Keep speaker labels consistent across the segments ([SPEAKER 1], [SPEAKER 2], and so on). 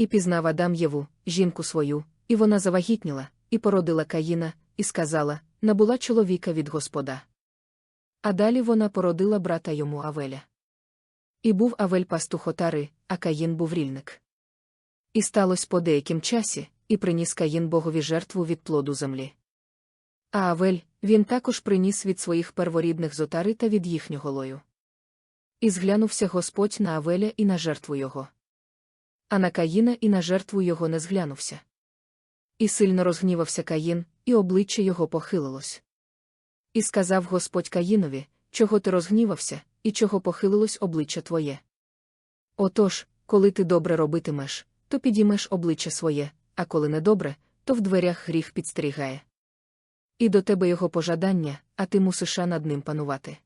[SPEAKER 1] І пізнав Адам Єву, жінку свою, і вона завагітніла, і породила Каїна, і сказала: набула чоловіка від Господа. А далі вона породила брата йому Авеля. І був Авель пастух отари, а Каїн був рільник. І сталося по деяким часі, і приніс Каїн богові жертву від плоду землі. А Авель, він також приніс від своїх перворідних з отари та від їхнього лою. І зглянувся Господь на Авеля і на жертву його. А на Каїна і на жертву його не зглянувся. І сильно розгнівався Каїн, і обличчя його похилилось. І сказав Господь Каїнові, чого ти розгнівався, і чого похилилось обличчя твоє. Отож, коли ти добре робитимеш, то підіймеш обличчя своє, а коли недобре, то в дверях гріх підстерігає. І до тебе його пожадання, а ти мусиш над ним панувати.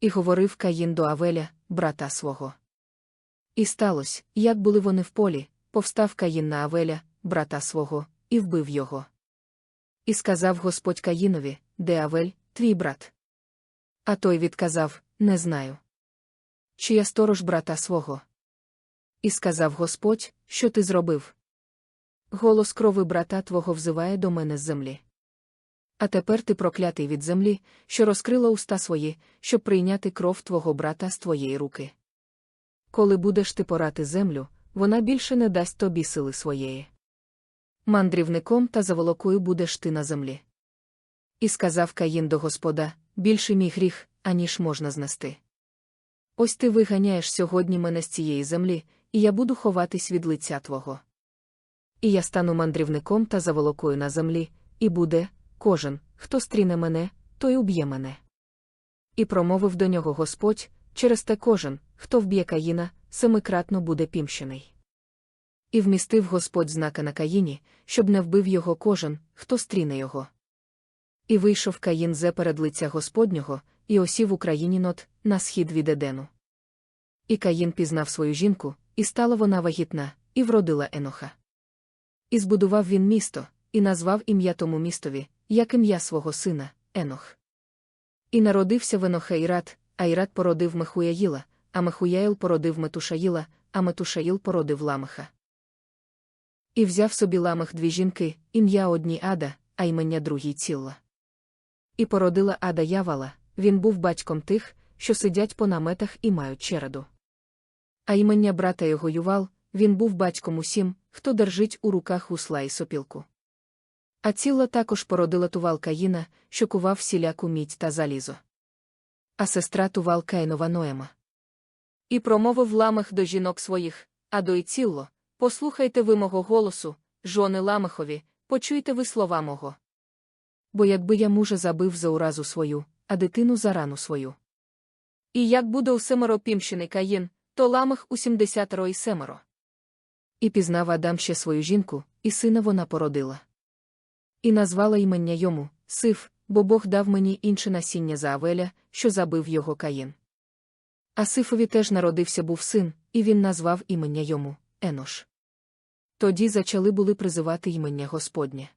[SPEAKER 1] І говорив Каїн до Авеля, брата свого. І сталося, як були вони в полі, повстав Каїн на Авеля, брата свого, і вбив його. І сказав Господь Каїнові, де Авель, твій брат. А той відказав Не знаю. Чи я сторож брата свого? І сказав Господь, що ти зробив? Голос крови брата твого взиває до мене з землі. А тепер ти проклятий від землі, що розкрила уста свої, щоб прийняти кров твого брата з твоєї руки. Коли будеш ти порати землю, вона більше не дасть тобі сили своєї. Мандрівником та заволокою будеш ти на землі. І сказав Каїн до Господа більше мій гріх, аніж можна знести. Ось ти виганяєш сьогодні мене з цієї землі, і я буду ховатись від лиця твого. І я стану мандрівником та заволокою на землі, і буде кожен, хто стріне мене, той уб'є мене. І промовив до нього Господь через те кожен, хто вб'є Каїна, семикратно буде пімщений. І вмістив Господь знака на Каїні, щоб не вбив його кожен, хто стріне його. І вийшов Каїн зе перед лиця Господнього, і осів у країні нот, на схід від Едену. І Каїн пізнав свою жінку, і стала вона вагітна, і вродила Еноха. І збудував він місто, і назвав ім'я тому містові, як ім'я свого сина, Енох. І народився в Еноха Ірат, а Ірат породив Мехуяїла, а Мехуяїл породив Метушаїла, а Метушаїл породив Ламеха. І взяв собі ламех дві жінки, ім'я одній Ада, а імення другій Цілла. І породила Ада Явала, він був батьком тих, що сидять по наметах і мають череду. А імення брата його Ювал, він був батьком усім, хто держить у руках усла і сопілку. А ціла також породила тувал Каїна, що кував всіляку мідь та залізо. А сестра тувал Каїнова Ноема. І промовив ламех до жінок своїх, а до Іцілло, послухайте ви мого голосу, жони ламехові, почуйте ви слова мого. Бо якби я мужа забив за уразу свою, а дитину за рану свою. І як буде у семеро пімщений Каїн, то ламех у сімдесятеро і семеро. І пізнав Адам ще свою жінку, і сина вона породила. І назвала імення йому Сиф, бо Бог дав мені інше насіння за Авеля, що забив його Каїн. Асифові теж народився був син, і він назвав імення йому Енош. Тоді зачали були призивати імення Господнє.